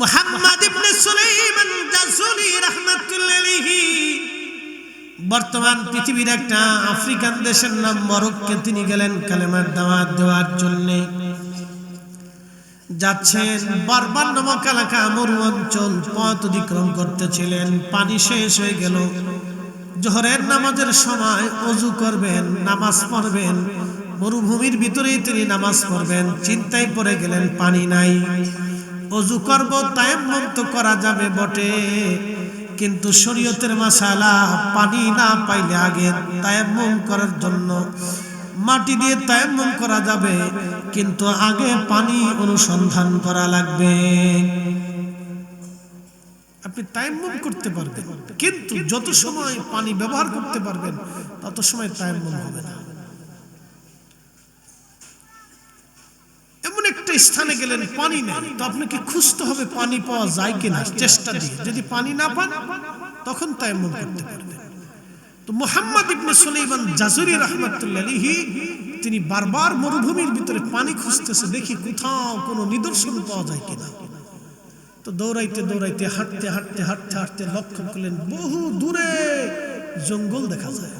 মুহাম্মদ ইবনে সুলাইমান জাসুলি রাহমাতুল্লাহ। বর্তমান পৃথিবীর একটা আফ্রিকান দেশের নাম মরক্কে তিনি গেলেন কালেমার দাওয়াত দেওয়ার জন্য। যাচ্ছেন বারবার নামক এলাকা মরু অঞ্চল, পথ অতিক্রম করতেছিলেন, পানি শেষ হয়ে গেল। জোহরের নামাজের সময় অজু করবেন, নামাজ পড়বেন, মরুভূমির ভিতরেই তিনি নামাজ পড়বেন, চিন্তায় পড়ে গেলেন, পানি নাই। অজু করব, তায়াম্মুম তো করা যাবে বটে। কিন্তু শরীয়তের মাসালা, পানি না পাইলে আগে তায়াম্মুম করার জন্য। মাটি দিয়ে তায়াম্মুম করা যাবে, কিন্তু আগে পানি অনুসন্ধান করা লাগবে। আপনি তায়াম্মুম করতে পারবেন, কিন্তু যত সময় পানি ব্যবহার করতে পারবেন, তত সময় তায়াম্মুম হবে না এমন একটা স্থানে গেলেন, পানি নেই। তো আপনাকে খুঁজতে হবে পানি পাওয়া যায় কিনা? চেষ্টা দিয়ে। যদি পানি না পান, তখন তায়াম্মুম করতে পারবেন। তো মোহাম্মদ ইবনে সুলাইমান জাজুরি রহমাতুল্লাহ তিনি বারবার মরুভূমির ভিতরে পানি খুঁজতেছে, দেখি কোথাও কোনো নিদর্শন পাওয়া যায় কিনা। তো দৌড়াইতে দৌড়াইতে, হাঁটতে হাঁটতে হাঁটতে হাঁটতে লক্ষ্য করলেন, বহু দূরে জঙ্গল দেখা যায়।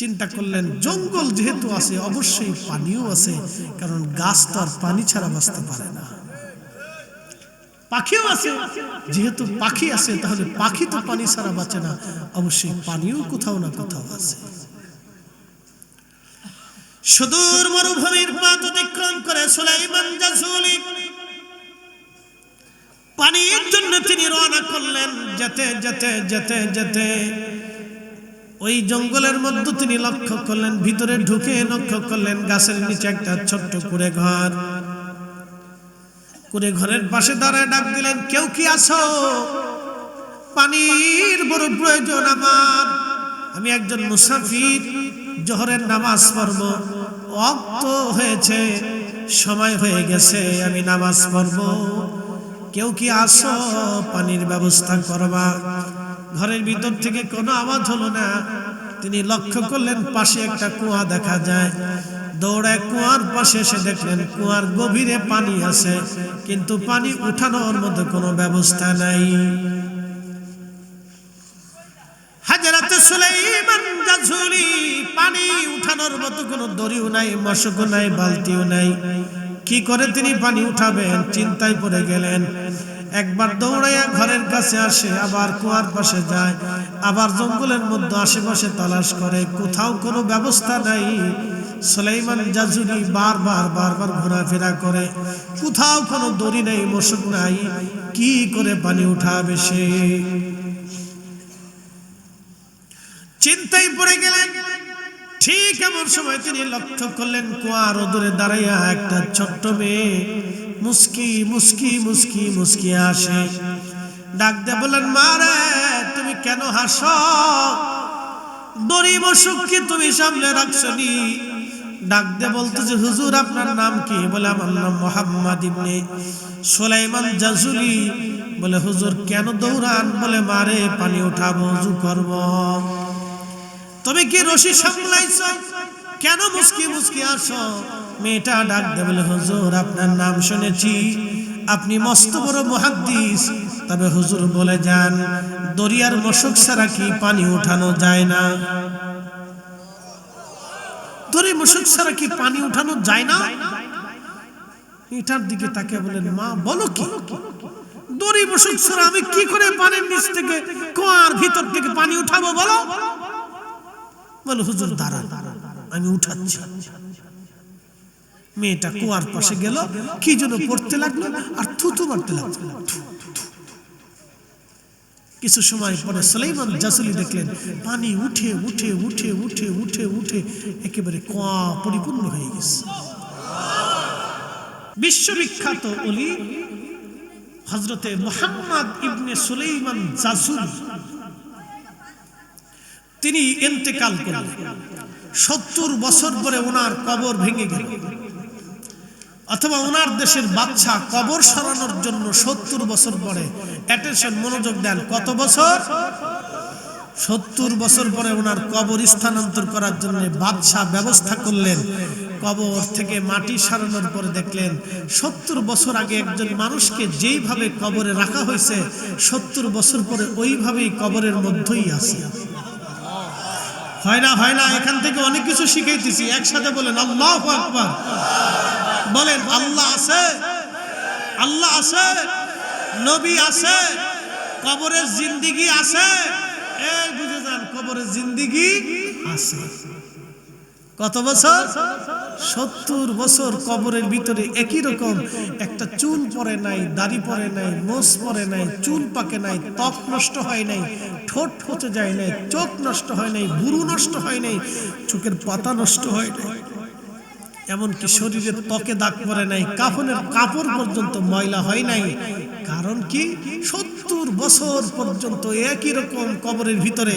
চিন্তা করলেন, জঙ্গল যেহেতু আছে, অবশ্যই পানিও আছে, কারণ গাছ তো আর পানি ছাড়া বাঁচতে পারে না। পাখিও আছে, যেহেতু পাখি আছে, তাহলে পাখি তো পানি ছাড়া বাঁচে না, অবশ্যই পানিও কোথাও না কোথাও আছে। সুদূর মরুভূমির পথ অতিক্রম করে সুলাইমান জাসুলি পানির জন্য তিনি রওনা করলেন, যেতে যেতে যেতে যেতে। ওই জঙ্গলের মধ্যে তিনি লক্ষ্য করলেন, ভিতরে ঢুকে লক্ষ্য করলেন গাছের নিচে একটা ছোট্ট কুড়ে ঘর। কুড়ে ঘরের পাশে দাঁড়ায় ডাক দিলেন, কেউ কি আছো? পানির বড় প্রয়োজন আমার। আমি একজন মুসাফির, জহরের নামাজ পড়ব। অক্ত হয়েছে, সময় হয়ে গেছে, আমি নামাজ পড়ব। কেউ কি আসো পানির ব্যবস্থা করবা। ঘরের ভিতর থেকে কোনো আওয়াজ হলো না। তিনি লক্ষ্য করলেন, পাশে একটা কুয়া দেখা যায়। দৌড়ায় কুয়ার পাশে এসে দেখলেন, কুয়ার গভীরে পানি আছে। কিন্তু পানি উঠানোর মধ্যে কোনো ব্যবস্থা নাই। পানি উঠানোর মতো কোনো দড়িও নাই নাই, বালতিও নাই। কি করে তিনি পানি উঠাবেন? চিন্তায় পড়ে গেলেন। একবার দৌড়াইয়া ঘরের কাছে আসে, আবার কুয়ার পাশে যায়, আবার জঙ্গলের মধ্যে আশেপাশে তালাশ করে, কোথাও কোনো ব্যবস্থা নাই। সুলাইমান জাজুরি বারবার বারবার ঘোরাফেরা করে, কোথাও কোনো দড়ি নেই, মশক নাই, কি করে পানি উঠাবে সে? চিন্তায় পড়ে গেলেন। ঠিক এমন সময় তিনি লক্ষ্য করলেন কুয়ার ওদরে দাঁড়াইয়া একটা ছোট্ট মেয়ে মুস্কি মুস্কি মুস্কি মুস্কি আসে ডাক দিয়ে বললেন মা রে তুমি কেন হাস? দড়ি মশুক কি তুমি সামনে রাখছো নি ডাক দিয়ে বলতো যে, হুজুর, আপনার নাম কি? বলে, আমার নাম মোহাম্মদ ইবনে সোলাইমান জাজুলি। বলে, হুজুর, কেন দৌড়ান? বলে, মারে, পানি উঠাবো, উজু করব। তুমি কি রশি সামলাইছ? কেন মুসকি মুসকি আসো মেয়েটা ডাক বলে, হুজুর, আপনার নাম শুনেছি। আপনি মস্ত বড় মহাদ্দিস। তবে হুজুর বলে যান দরিয়ার মশক ছাড়া কি পানি উঠানো যায় না? দরি মশক ছাড়া কি পানি উঠানো যায় না? এটার দিকে তাকে বলেন, মা, বলো কি? দড়ি মশক ছাড়া আমি কি করে পানির নিচ থেকে কুয়ার ভিতর থেকে পানি উঠাবো, বলো? বলে, হুজুর দাঁড়া আমি উঠাচ্ছি। মেয়েটা কুয়ার পাশে গেল। কি যেন পড়তে লাগল আর থুতু মারতে লাগল। কিছু সময় পরে সুলাইমান জাসুলি দেখলেন, পানি উঠে উঠে উঠে উঠে উঠে উঠে একেবারে কুয়া পরিপূর্ণ হয়ে গেছে। বিশ্ববিখ্যাত অলি হজরতে মোহাম্মদ ইবনে সুলাইমান জাসুলি। তিনি এন্তেকাল করলেন। সত্তর বছর পরে ওনার কবর ভেঙে গেল। অথবা ওনার দেশের বাচ্চা কবর সরানোর জন্য সত্তর বছর পরে অ্যাটেনশন মনোযোগ দেন। কত বছর? সত্তর বছর পরে ওনার কবর স্থানান্তর করার জন্য বাদশাহ ব্যবস্থা করলেন। কবর থেকে মাটি সারানোর পরে দেখলেন, সত্তর বছর আগে একজন মানুষকে যেইভাবে কবরে রাখা হয়েছে, সত্তর বছর পরে ওইভাবেই কবরের মধ্যেই আছে। হয় না হয় না, এখান থেকে অনেক কিছু শিখাইতেছি। একসাথে বলেন, আল্লাহ আকবার। বলেন, আল্লাহ আছে? আল্লাহ আছে? নবী আছে? কবরের জিন্দিগি আছে? এই বুঝে যান, কবরের জিন্দিগি আছে। কত বছর? সত্তর বছর কবরের ভিতরে একই রকম। একটা চুল পরে নাই, দাড়ি পরে নাই মোষ পরে নাই, চুল পাকে নাই, ত্বক নষ্ট হয় নাই, ঠোঁট ফচে যায় নাই, চোখ নষ্ট হয় নাই, বুরু নষ্ট হয় নাই, চোখের পাতা নষ্ট হয় নাই। এমনকি শরীরের ত্বকে দাগ পরে নাই কাফনের কাপড় পর্যন্ত ময়লা হয় নাই। কারণ কি? সত্তর বছর পর্যন্ত একই রকম কবরের ভিতরে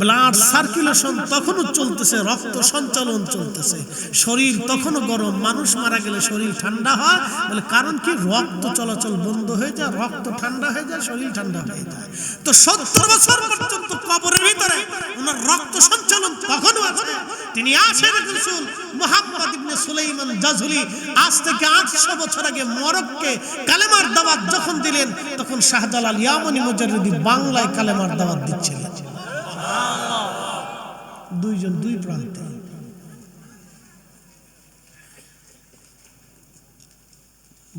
ব্লাড সার্কুলেশন তখনও চলতেছে, রক্ত সঞ্চালন চলতেছে। শরীর তখনও গরম, মানুষ মারা গেলে শরীর ঠান্ডা হয় বলে কারণ কি? রক্ত চলাচল বন্ধ হয়ে যায়, রক্ত ঠান্ডা হয়ে যায়, শরীর ঠান্ডা হয়ে যায়। তো সত্তর বছর পর্যন্ত কবরের ভিতরে ওনার রক্ত সঞ্চালন তখনও আছে। তিনি আছেন রসুল মোহাম্মদ ইবনে সুলাইমান জাজুলি। আজ থেকে আটশো বছর আগে মরক্কে কালেমার দাওয়াত যখন দিলেন, তখন শাহজালাল ইয়ামনি মুজাররিদি বাংলায় কালেমার দাওয়াত দিচ্ছিলেন দুইজন, দুই প্রান্তে।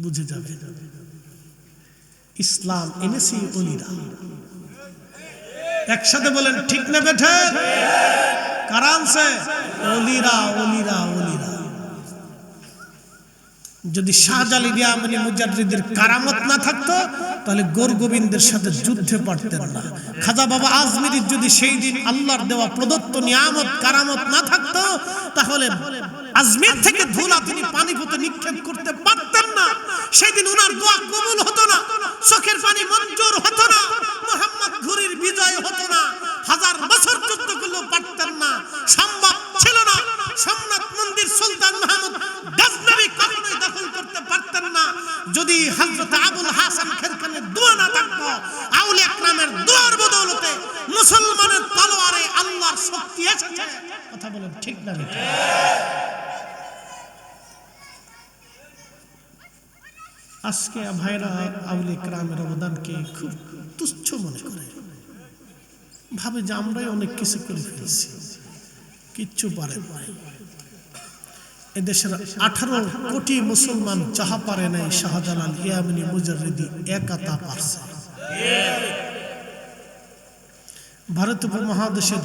বুঝে যাবে। ইসলাম এনেছি অলিরা। একসাথে বলেন, ঠিক না বেঠে? কারণ অলিরা অলিরা অলিরা। যদি শাহজালি রিয়ামনি মুজাদ্দিদের কারামত না থাকতো তাহলে গোর গোবিন্দের সাথে যুদ্ধে পারতেন না। খাজা বাবা আজমিরির যদি সেই দিন আল্লাহর দেওয়া প্রদত্ত নিয়ামত, কারামত না থাকতো, তাহলে আজমির থেকে ধুলা তিনি পানি পথে নিক্ষেপ করতে পারতেন না। সেই দিন ওনার দোয়া কবুল হতো না, চোখের পানি মঞ্জুর হতো না, মোহাম্মদ ঘুরির বিজয় হতো না, হাজার বছর যুদ্ধ করলেও পারতেন না। আজকে ভাইরা আউলে ক্রামের অবদানকে খুব তুচ্ছ মনে করে। ভাবে যে আমরাই অনেক কিছু করে ফেলছি। কিচ্ছু পারে এদেশের আঠারো কোটি মুসলমান যাহা পারে নাই, শাহজালাল, ইয়ামিনী মুজারিদি একা তা পারছে। ভারত উপমহাদেশের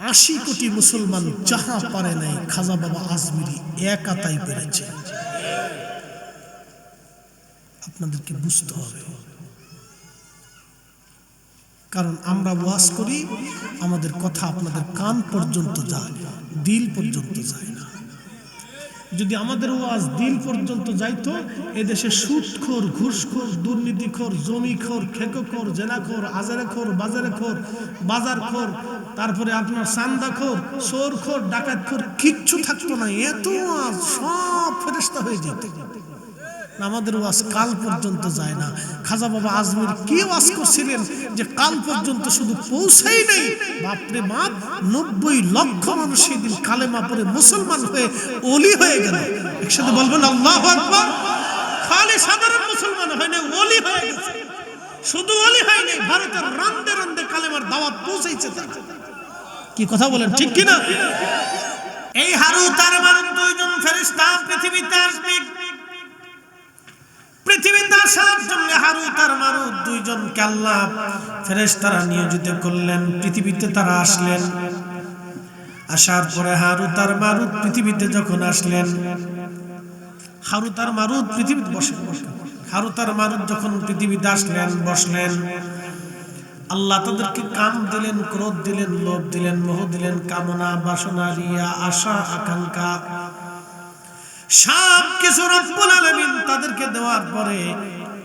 আশি কোটি মুসলমান যাহা পারে নাই, খাজা বাবা আজমিরি একা তাই পেরেছে। আপনাদেরকে বুঝতে হবে। কারণ আমরা ওয়াজ করি, আমাদের কথা আপনাদের কান পর্যন্ত যায়, দিল পর্যন্ত যায় না। যদি আমাদের ওয়াজ দিল পর্যন্ত যাইতো, এদেশে সুদখোর, ঘুষখোর, দুর্নীতিখোর, জমিখোর, খেকোখোর বাজারে আজারেখোর, বাজারেখোর, বাজারখোর, তারপরে আপনার সান্দাখোর সোরখোর ডাকাতখোর, কিচ্ছু থাকতো না। এত সব ফেরেস্তা হয়ে যেত। আমাদের ওয়াজ কাল পর্যন্ত যায় না। খাজা বাবা আজমির কি ওয়াজ করছিলেন যে কাল পর্যন্ত শুধু পৌঁছাই নেই? বাপরে বাপ, নব্বই লক্ষ মানুষ সেই দিন কালেমা মুসলমান হয়ে অলি হয়ে গেল। একসাথে বলবেন, আল্লাহ আকবার। খালি সাধারণ মুসলমান হয় না অলি হয়ে গেছে। শুধু অলি হয় নাই, ভারতের রান্দে রান্দে কালেমার দাওয়াত পৌঁছাইছে তারা কি কথা বলেন, ঠিক কি না এই হারু তার মারুন দুইজন ফেরেশতা পৃথিবীতে আসবে। তারা আসলেন। আসার পরে পৃথিবীতে যখন আসলেন পৃথিবীতে যখন পৃথিবীতে আসলেন, বসলেন, আল্লাহ তাদেরকে কাম দিলেন, ক্রোধ দিলেন, লোভ দিলেন, মোহ দিলেন, কামনা, বাসনা, রিয়া, আশা, আকাঙ্ক্ষা। সব কিছু রব্বুল আলামিন তাদেরকে দেওয়ার পরে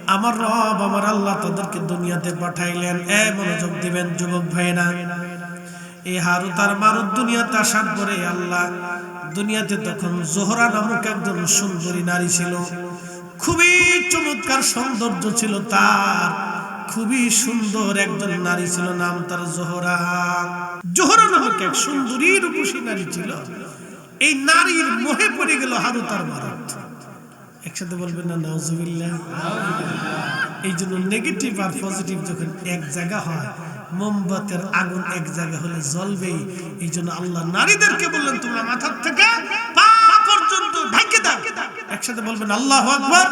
আমার রব, আমার আল্লাহ তাদেরকে দুনিয়াতে পাঠাইলেন। এ মনোযোগ দিবেন যুবক ভাইরা এই হারুত আর মারুত দুনিয়াতে আসার পরে আল্লাহ দুনিয়াতে তখন জোহরা নামক একজন সুন্দরী নারী ছিল। খুবই চমৎকার সৌন্দর্য ছিল তার। খুবই সুন্দর একজন নারী ছিল, নাম তার জোহরা। জোহরা নামক এক সুন্দরী রূপসী নারী ছিল। এই নারীর মোহে পড়ে গেল হারু তার মারত। একসাথে বলবেন না নজুবিল্লাহ এই জন্য নেগেটিভ আর পজিটিভ যখন এক জায়গা হয়, মোমবাতের আগুন এক জায়গা হলে জ্বলবেই। এই জন্য আল্লাহ নারীদেরকে বললেন, তোমরা মাথার থেকে পা পর্যন্ত ঢাকে দাও। একসাথে বলবেন, আল্লাহ আকবার।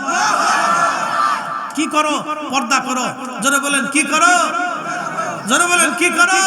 কি করো? পর্দা করো। জোরে বলেন, কি করো? জোরে বলেন, কি করো?